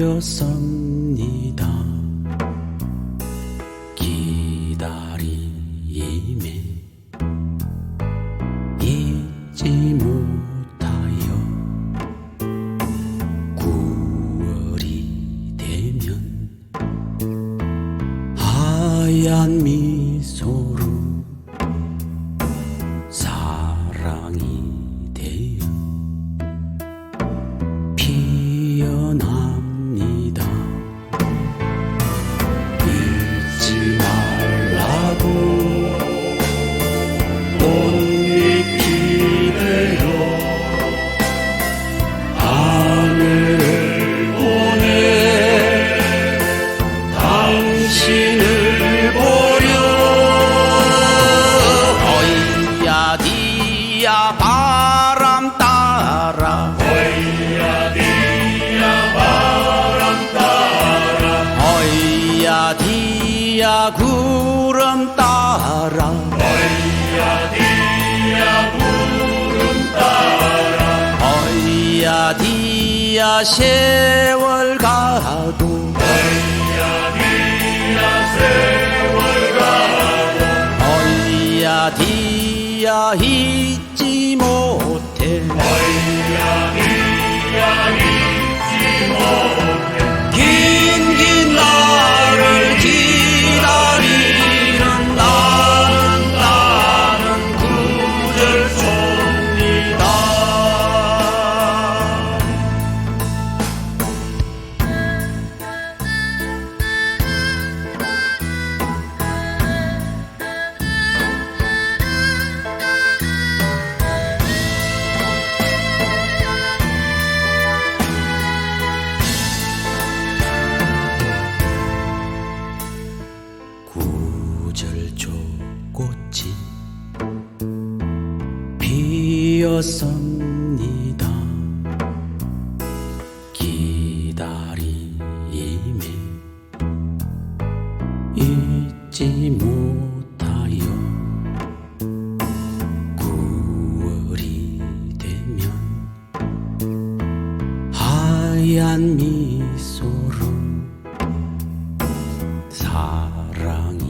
되었습니다. 기다림에 잊지 못하여 9월이 되면 하얀 미소로 사랑이 디야 세월 가도 어이야 디야 잊지 피었습니다. 기다림에 잊지 못하여 9월이 되면 하얀 미소로 사랑이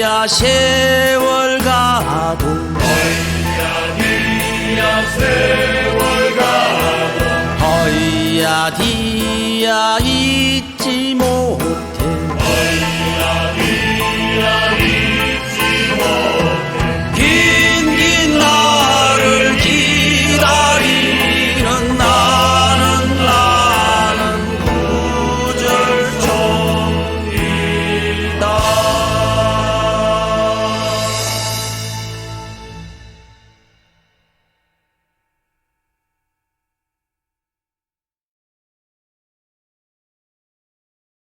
야 세월 가도 허야디야 세월 가도 허야디야 잊지 못